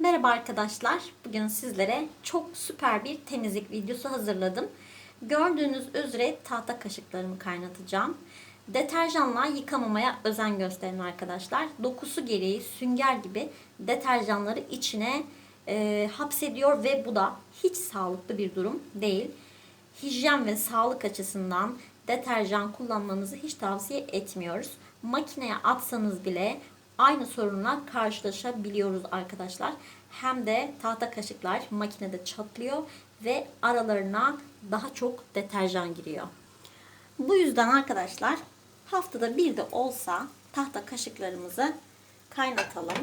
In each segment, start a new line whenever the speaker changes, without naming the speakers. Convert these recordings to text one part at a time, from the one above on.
Merhaba arkadaşlar. Bugün sizlere çok süper bir temizlik videosu hazırladım. Gördüğünüz üzere tahta kaşıklarımı kaynatacağım. Deterjanla yıkamamaya özen gösterin arkadaşlar. Dokusu gereği sünger gibi deterjanları içine e, hapsediyor ve bu da hiç sağlıklı bir durum değil. Hijyen ve sağlık açısından deterjan kullanmanızı hiç tavsiye etmiyoruz. Makineye atsanız bile aynı sorunla karşılaşabiliyoruz arkadaşlar. Hem de tahta kaşıklar makinede çatlıyor ve aralarına daha çok deterjan giriyor. Bu yüzden arkadaşlar haftada bir de olsa tahta kaşıklarımızı kaynatalım.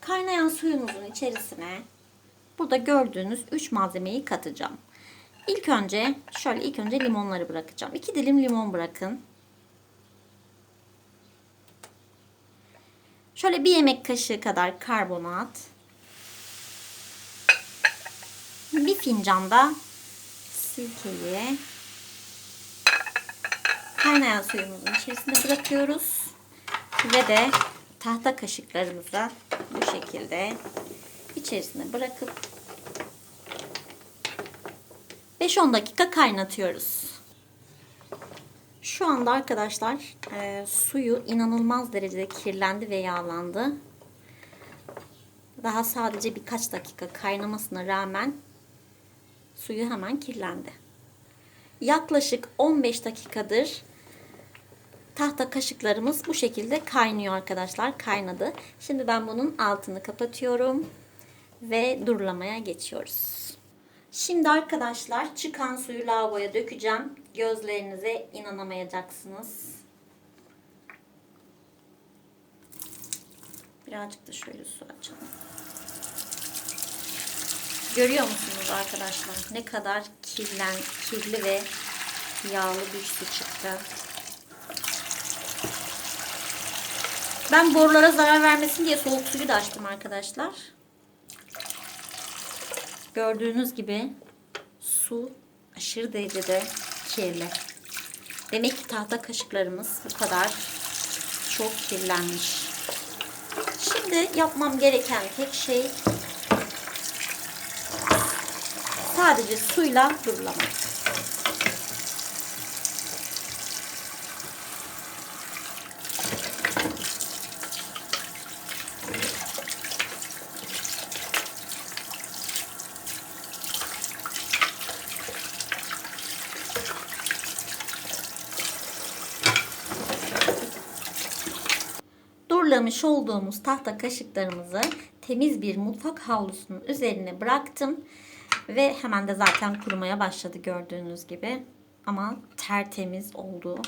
Kaynayan suyumuzun içerisine burada gördüğünüz 3 malzemeyi katacağım. İlk önce şöyle ilk önce limonları bırakacağım. 2 dilim limon bırakın. Şöyle bir yemek kaşığı kadar karbonat. Bir fincan da sirkeyi kaynayan suyumuzun içerisine bırakıyoruz. Ve de tahta kaşıklarımızı bu şekilde içerisine bırakıp 5-10 dakika kaynatıyoruz. Şu anda arkadaşlar e, suyu inanılmaz derecede kirlendi ve yağlandı. Daha sadece birkaç dakika kaynamasına rağmen suyu hemen kirlendi. Yaklaşık 15 dakikadır tahta kaşıklarımız bu şekilde kaynıyor arkadaşlar. Kaynadı. Şimdi ben bunun altını kapatıyorum ve durulamaya geçiyoruz. Şimdi arkadaşlar çıkan suyu lavaboya dökeceğim. Gözlerinize inanamayacaksınız. Birazcık da şöyle su açalım. Görüyor musunuz arkadaşlar? Ne kadar kirlen, kirli ve yağlı bir su çıktı. Ben borulara zarar vermesin diye soğuk suyu da açtım arkadaşlar. Gördüğünüz gibi su aşırı derecede kirli. Demek ki tahta kaşıklarımız bu kadar çok kirlenmiş. Şimdi yapmam gereken tek şey sadece suyla durulamak. Durlamış olduğumuz tahta kaşıklarımızı temiz bir mutfak havlusunun üzerine bıraktım. Ve hemen de zaten kurumaya başladı gördüğünüz gibi. Ama tertemiz oldu.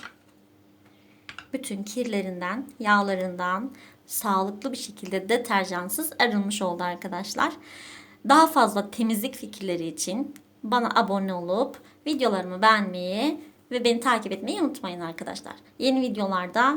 Bütün kirlerinden, yağlarından sağlıklı bir şekilde deterjansız arınmış oldu arkadaşlar. Daha fazla temizlik fikirleri için bana abone olup videolarımı beğenmeyi ve beni takip etmeyi unutmayın arkadaşlar. Yeni videolarda,